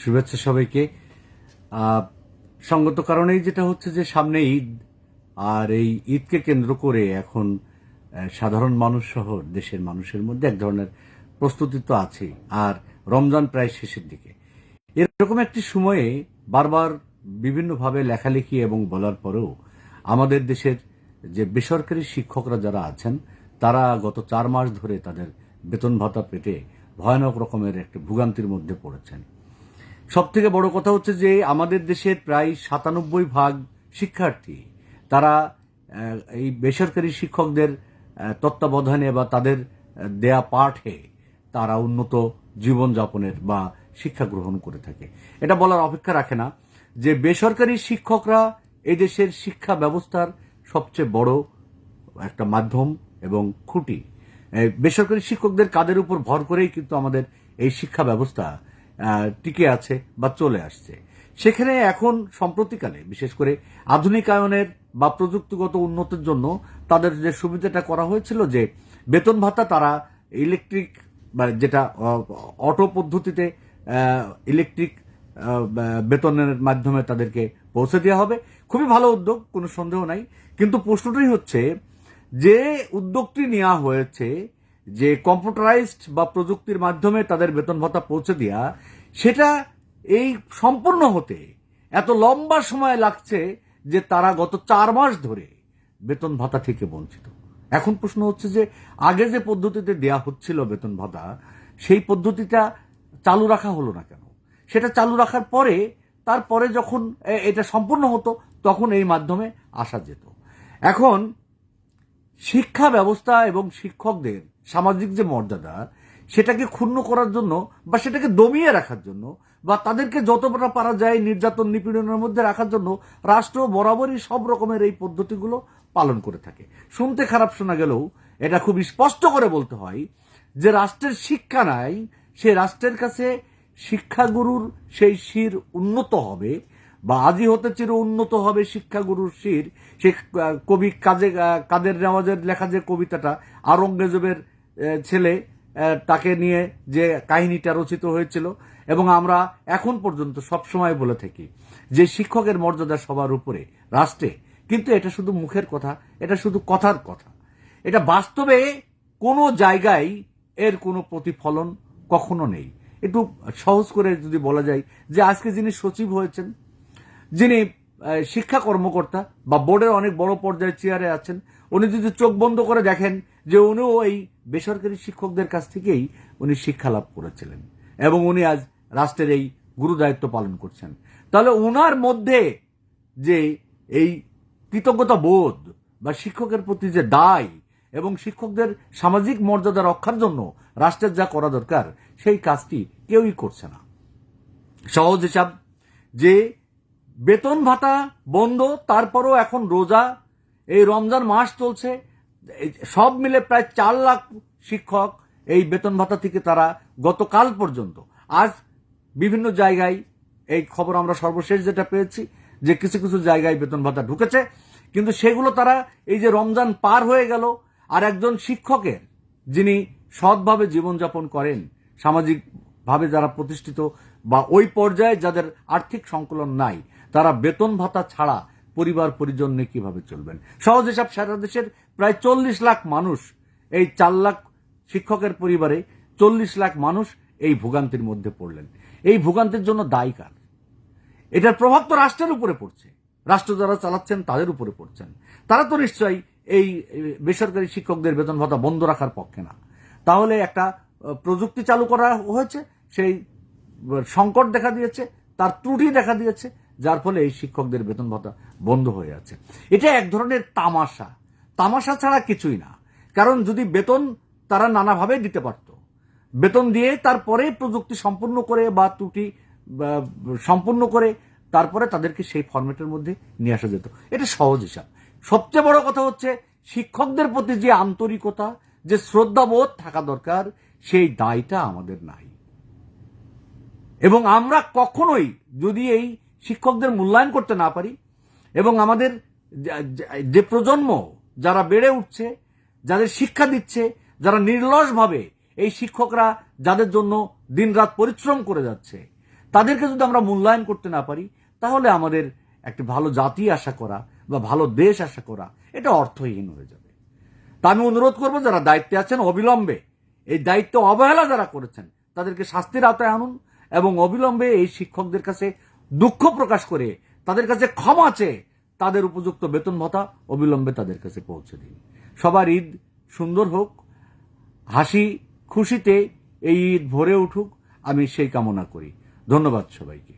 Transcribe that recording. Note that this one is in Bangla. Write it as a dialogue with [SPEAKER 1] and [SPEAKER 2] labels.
[SPEAKER 1] শুভেচ্ছা সবাইকে। সঙ্গত কারণেই যেটা হচ্ছে যে সামনে ঈদ, আর এই ঈদকে কেন্দ্র করে এখন সাধারণ মানুষ সহ দেশের মানুষের মধ্যে এক ধরনের প্রস্তুতি তো আছেই, আর রমজান প্রায় শেষের দিকে। এরকম একটি সময়ে বারবার বিভিন্নভাবে লেখালেখি এবং বলার পরেও আমাদের দেশের যে বেসরকারি শিক্ষকরা যারা আছেন, তারা গত চার মাস ধরে তাদের বেতন ভাতা পেতে ভয়ানক রকমের একটি ভোগান্তির মধ্যে পড়েছেন। সব থেকে বড় কথা হচ্ছে যে আমাদের দেশের প্রায় সাতানব্বই ভাগ শিক্ষার্থী, তারা এই বেসরকারি শিক্ষকদের তত্ত্বাবধানে বা তাদের দেয়া পাঠে তারা উন্নত জীবনযাপনের বা শিক্ষা গ্রহণ করে থাকে। এটা বলার অপেক্ষা রাখে না যে বেসরকারি শিক্ষকরা এই দেশের শিক্ষা ব্যবস্থার সবচেয়ে বড় একটা মাধ্যম এবং খুঁটি। বেসরকারি শিক্ষকদের কাদের উপর ভর করেই কিন্তু আমাদের এই শিক্ষা ব্যবস্থা টিকে আছে বা চলে আসছে। সেখানে এখন সম্প্রতিকালে, বিশেষ করে আধুনিকায়নের বা প্রযুক্তিগত উন্নতির জন্য তাদের যে সুবিধাটা করা হয়েছিল যে বেতন ভাতা তারা ইলেকট্রিক বা যেটা অটো পদ্ধতিতে ইলেকট্রিক বেতনের মাধ্যমে তাদেরকে পৌঁছে দেওয়া হবে। খুবই ভালো উদ্যোগ, কোনো সন্দেহ নাই। কিন্তু প্রশ্নটাই হচ্ছে যে উদ্যোগটি নেওয়া হয়েছে যে কম্পিউটারাইজড বা প্রযুক্তির মাধ্যমে তাদের বেতন ভাতা পৌঁছে দেওয়া সেটা এই সম্পূর্ণ হতে এত লম্বা সময় লাগছে যে তারা গত চার মাস ধরে বেতন ভাতা থেকে বঞ্চিত। এখন প্রশ্ন হচ্ছে যে আগে যে পদ্ধতিতে দেয়া হচ্ছিল বেতন ভাতা, সেই পদ্ধতিটা চালু রাখা হলো না কেন? সেটা চালু রাখার পরে, তারপরে যখন এটা সম্পূর্ণ হতো, তখন এই মাধ্যমে আসা যেত। এখন শিক্ষা ব্যবস্থা এবং শিক্ষকদের সামাজিক যে মর্যাদা সেটাকে ক্ষুণ্ণ করার জন্য বা সেটাকে দমিয়ে রাখার জন্য বা তাদেরকে যতটা পারা যায় নির্যাতন নিপীড়নের মধ্যে রাখার জন্য রাষ্ট্র বরাবরই সব রকমের এই পদ্ধতিগুলো পালন করে থাকে। শুনতে খারাপ শোনা গেলেও এটা খুব স্পষ্ট করে বলতে হয় যে রাষ্ট্রের শিক্ষা নাই সে রাষ্ট্রের কাছে শিক্ষাগুরুর সেই শির উন্নত হবে বা আজই হতে চির উন্নত হবে শিক্ষাগুরুর শির। সে কবি কাজে, কাদের নেওয়াজের লেখা যে কবিতাটা আরঙ্গজেবের ছেলে তাকে নিয়ে যে কাহিনীটা রচিত হয়েছিল এবং আমরা এখন পর্যন্ত সব সময় বলে থাকি যে শিক্ষকের মর্যাদা সবার উপরে, রাষ্ট্রে। কিন্তু এটা শুধু মুখের কথা, এটা শুধু কথার কথা। এটা বাস্তবে কোনো জায়গায় এর কোনো প্রতিফলন কখনো নেই। একটু সহজ করে যদি বলা যায় যে আজকে যিনি সচিব হয়েছেন, যিনি শিক্ষা কর্মকর্তা বা বোর্ডের অনেক বড় পর্যায়ে চেয়ারে আছেন, উনি যদি চোখ বন্ধ করে দেখেন যে উনিও এই বেসরকারি শিক্ষকদের কাছ থেকেই উনি শিক্ষা লাভ করেছিলেন এবং উনি আজ রাষ্ট্রের এই গুরু দায়িত্ব পালন করছেন। তাহলে ওনার মধ্যে যে এই কৃতজ্ঞতা বোধ বা শিক্ষকের প্রতি যে দায় এবং শিক্ষকদের সামাজিক মর্যাদা রক্ষার জন্য রাষ্ট্রের যা করা দরকার, সেই কাজটি কেউই করছে না। সহজ হিসাব, যে বেতন ভাতা বন্ধ, তারপরও এখন রোজা, এই রমজান মাস চলছে সব মিলে প্রায় চার লাখ শিক্ষক এই বেতন ভাতা থেকে তারা গতকাল পর্যন্ত। আজ বিভিন্ন জায়গায় এই খবর আমরা সর্বশেষ যেটা পেয়েছি, যে কিছু কিছু জায়গায় বেতন ভাতা ঢুকেছে। কিন্তু সেগুলো তারা এই যে রমজান পার হয়ে গেল, আর একজন শিক্ষকের যিনি সৎভাবে জীবনযাপন করেন, সামাজিকভাবে যারা প্রতিষ্ঠিত বা ওই পর্যায়ে যাদের আর্থিক সংকলন নাই, তারা বেতন ভাতা ছাড়া পরিবার পরিজন নিয়ে কীভাবে চলবেন? সহজ হিসাব সারা দেশের প্রায় চল্লিশ লাখ মানুষ এই চার লাখ শিক্ষকের পরিবারে চল্লিশ লাখ মানুষ এই ভোগান্তির মধ্যে পড়লেন। এই ভোগান্তির জন্য দায়ী কার? এটার প্রভাব তো রাষ্ট্রের উপরে পড়ছে। রাষ্ট্র যারা চালাচ্ছেন, তাদের উপরে পড়ছেন তারা তো নিশ্চয়ই এই বেসরকারি শিক্ষকদের বেতন ভাতা বন্ধ রাখার পক্ষে না। তাহলে একটা প্রযুক্তি চালু করা হয়েছে, সেই সংকট দেখা দিয়েছে, তার ত্রুটি দেখা দিয়েছে যার ফলে এই শিক্ষকদের বেতন ভাতা বন্ধ হয়ে আছে। এটা এক ধরনের তামাশা। তামাশা ছাড়া কিছুই না। কারণ যদি বেতন তারা নানাভাবে দিতে পারতো। বেতন দিয়ে তারপরে প্রযুক্তি সম্পূর্ণ করে বা ত্রুটি সম্পূর্ণ করে তারপরে তাদেরকে সেই ফরম্যাটের মধ্যে নিয়ে আসা যেত। এটা সহজ হিসাব। সবচেয়ে বড় কথা হচ্ছে, শিক্ষকদের প্রতি যে আন্তরিকতা, যে শ্রদ্ধাবোধ থাকা দরকার, সেই দায়টা আমাদের নাই। এবং আমরা কখনোই যদি এই শিক্ষকদের মূল্যায়ন করতে না পারি এবং আমাদের যা- প্রজন্ম যারা বেড়ে উঠছে, যাদের শিক্ষা দিচ্ছে, যারা নির্লসভাবে এই শিক্ষকরা যাদের জন্য দিনরাত পরিশ্রম করে যাচ্ছে, তাদেরকে যদি আমরা মূল্যায়ন করতে না পারি, তাহলে আমাদের একটি ভালো জাতি আশা করা বা ভালো দেশ আশা করা, এটা অর্থহীন হয়ে যাবে। তা আমি অনুরোধ করব, যারা দায়িত্বে আছেন, অবিলম্বে এই দায়িত্ব অবহেলা যারা করেছেন, তাদেরকে শাস্তির আওতায় আনুন এবং অবিলম্বে এই শিক্ষকদের কাছে দুঃখ প্রকাশ করে তাদের কাছে ক্ষমা চেয়ে তাদের উপযুক্ত বেতন ভাতা অবিলম্বে তাদের কাছে পৌঁছে দিন। সবার ঈদ সুন্দর হোক, হাসি খুশিতে এই ঈদ ভরে উঠুক, আমি সেই কামনা করি। ধন্যবাদ সবাইকে।